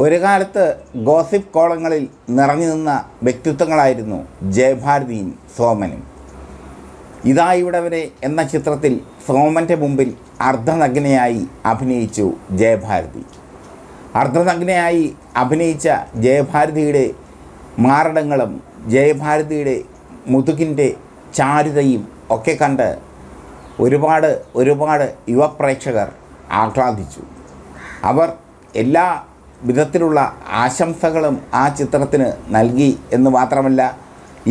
ഒരു കാലത്ത് ഗോസിപ്പ് കോളങ്ങളിൽ നിറഞ്ഞു നിന്ന വ്യക്തിത്വങ്ങളായിരുന്നു ജയഭാരതിയും സോമനും. ഇതാ ഇവിടെ എന്ന ചിത്രത്തിൽ സോമന്റെ മുമ്പിൽ അർദ്ധനഗ്നയായി അഭിനയിച്ചു ജയഭാരതി. അർദ്ധനഗ്നയായി അഭിനയിച്ച ജയഭാരതിയുടെ മാരടങ്ങളും ജയഭാരതിയുടെ മുതുകിന്റെ ചാരുതയും ഒക്കെ കണ്ട് ഒരുപാട് ഒരുപാട് യുവപ്രേക്ഷകർ ആഹ്ലാദിച്ചു. അവർ എല്ലാ വിധത്തിലുള്ള ആശംസകളും ആ ചിത്രത്തിന് നൽകി എന്ന് മാത്രമല്ല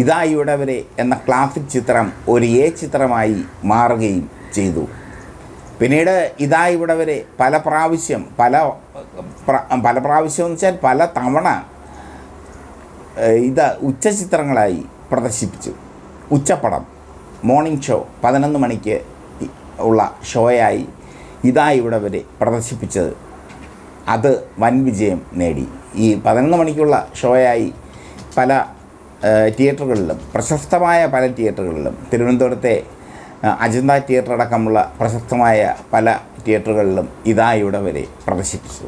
ഇതായിടവരെ എന്ന ക്ലാസിക് ചിത്രം ഒരു എ ചിത്രമായി മാറുകയും ചെയ്തു. പിന്നീട് ഇതാ ഇവിടെ പല പ്രാവശ്യം പല പല പ്രാവശ്യം എന്ന് വെച്ചാൽ പല തവണ ഇത് ചിത്രങ്ങളായി പ്രദർശിപ്പിച്ചു. ഉച്ചപ്പടം മോർണിംഗ് ഷോ പതിനൊന്ന് മണിക്ക് ഉള്ള ഷോയായി ഇതായി ഇവിടെ വരെ പ്രദർശിപ്പിച്ചത്. അത് വൻ വിജയം നേടി. ഈ പതിനൊന്ന് മണിക്കുള്ള ഷോയായി പല തിയേറ്ററുകളിലും പ്രശസ്തമായ പല തിയേറ്ററുകളിലും തിരുവനന്തപുരത്തെ അജന്ത തിയേറ്റർ അടക്കമുള്ള പ്രശസ്തമായ പല തിയേറ്ററുകളിലും ഇതാ വരെ പ്രദർശിപ്പിച്ചു.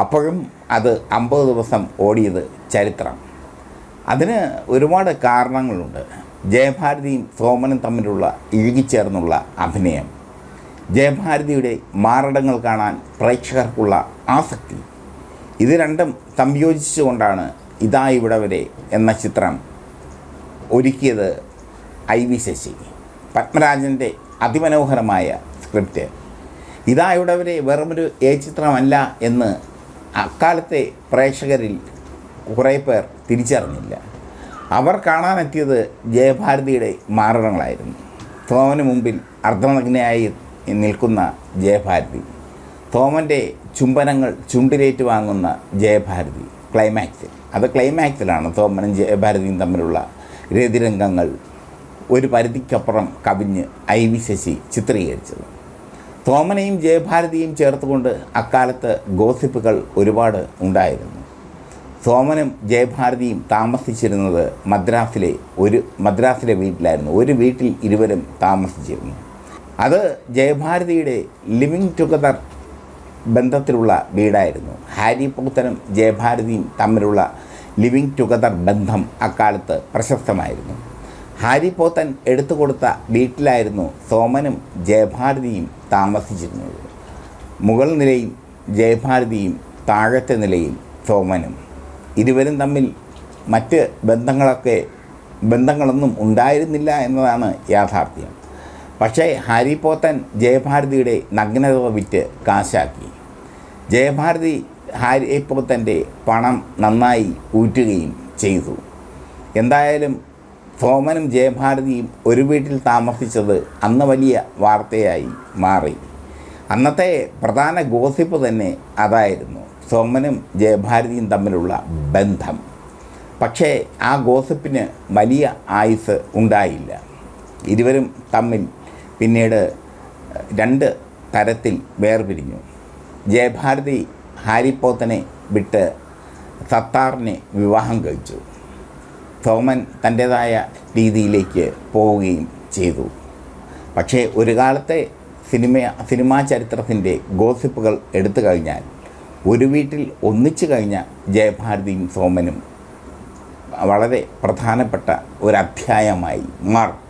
അപ്പോഴും അത് അമ്പത് ദിവസം ഓടിയത് ചരിത്രം. അതിന് ഒരുപാട് കാരണങ്ങളുണ്ട്. ജയഭാരതിയും സോമനും തമ്മിലുള്ള ഇഴുകിച്ചേർന്നുള്ള അഭിനയം. ജയഭാരതിയുടെ മാരടങ്ങൾ കാണാൻ പ്രേക്ഷകർക്കുള്ള ആസക്തി. ഇത് രണ്ടും സംയോജിച്ചുകൊണ്ടാണ് ഇതാ ഇവിടെ വരെ എന്ന ചിത്രം ഒരുക്കിയത് ഐ വി ശശി. പത്മരാജന്റെ അതിമനോഹരമായ സ്ക്രിപ്റ്റ്. ഇതാ ഇവിടെ വരെ വെറുമൊരു എ ചിത്രമല്ല എന്ന് അക്കാലത്തെ പ്രേക്ഷകരിൽ കുറേ പേർ തിരിച്ചറിഞ്ഞില്ല. അവർ കാണാനെത്തിയത് ജയഭാരതിയുടെ മാരണങ്ങളായിരുന്നു സോമന് മുമ്പിൽ അർദ്ധനഗ്നയായി നിൽക്കുന്ന ജയഭാരതി. തോമന്റെ ചുംബനങ്ങൾ ചുണ്ടിലേറ്റ് വാങ്ങുന്ന ജയഭാരതി. ക്ലൈമാക്സിൽ അത് ക്ലൈമാക്സിലാണ് തോമനും ജയഭാരതിയും തമ്മിലുള്ള രതിരംഗങ്ങൾ. ഒരു പരിധിക്കപ്പുറം കവിഞ്ഞ് ഐ വി ശശി ചിത്രീകരിച്ചത്. തോമനെയും ജയഭാരതിയും ചേർത്തുകൊണ്ട് അക്കാലത്ത് ഗോസിപ്പുകൾ ഒരുപാട് ഉണ്ടായിരുന്നു. തോമനും ജയഭാരതിയും താമസിച്ചിരുന്നത് മദ്രാസിലെ ഒരു മദ്രാസിലെ വീട്ടിലായിരുന്നു. ഒരു വീട്ടിൽ ഇരുവരും താമസിച്ചിരുന്നു. അത് ജയഭാരതിയുടെ ലിവിങ് ടുഗദർ ബന്ധത്തിലുള്ള വീടായിരുന്നു. ഹാരി പൂത്തനും ജയഭാരതിയും തമ്മിലുള്ള ലിവിങ് ടുഗദർ ബന്ധം അക്കാലത്ത് പ്രശസ്തമായിരുന്നു. ഹാരി പോത്തൻ എടുത്തു കൊടുത്ത വീട്ടിലായിരുന്നു സോമനും ജയഭാരതിയും താമസിച്ചിരുന്നത്. മുകൾ നിലയിൽ ജയഭാരതിയും താഴത്തെ നിലയിൽ സോമനും. ഇരുവരും തമ്മിൽ മറ്റ് ബന്ധങ്ങളൊക്കെ ബന്ധങ്ങളൊന്നും ഉണ്ടായിരുന്നില്ല എന്നതാണ് യാഥാർത്ഥ്യം. പക്ഷേ ഹാരി പോത്തൻ ജയഭാരതിയുടെ നഗ്നത വിറ്റ് കാശാക്കി. ജയഭാരതി ഹാരി പോത്തന്റെ പണം നന്നായി ഊറ്റുകയും ചെയ്തു. എന്തായാലും സോമനും ജയഭാരതിയും ഒരു വീട്ടിൽ താമസിച്ചത് അന്ന് വലിയ വാർത്തയായി മാറി. അന്നത്തെ പ്രധാന ഗോസിപ്പ് തന്നെ അതായിരുന്നു സോമനും ജയഭാരതിയും തമ്മിലുള്ള ബന്ധം. പക്ഷേ ആ ഗോസിപ്പിന് വലിയ ആയുസ് ഉണ്ടായില്ല. ഇരുവരും തമ്മിൽ പിന്നീട് രണ്ട് തരത്തിൽ വേർപിരിഞ്ഞു. ജയഭാരതി ഹാരിപ്പോത്തനെ വിട്ട് സത്താറിനെ വിവാഹം കഴിച്ചു. സോമൻ തന്റേതായ രീതിയിലേക്ക് പോവുകയും ചെയ്തു. പക്ഷേ ഒരു കാലത്തെ സിനിമ സിനിമാ ചരിത്രത്തിന്റെ ഗോസിപ്പുകൾ എടുത്തു കഴിഞ്ഞാൽ ഒരു വീട്ടിൽ ഒന്നിച്ചു കഴിഞ്ഞ ജയഭാരതിയും സോമനും വളരെ പ്രധാനപ്പെട്ട ഒരു അധ്യായമായി മാറും.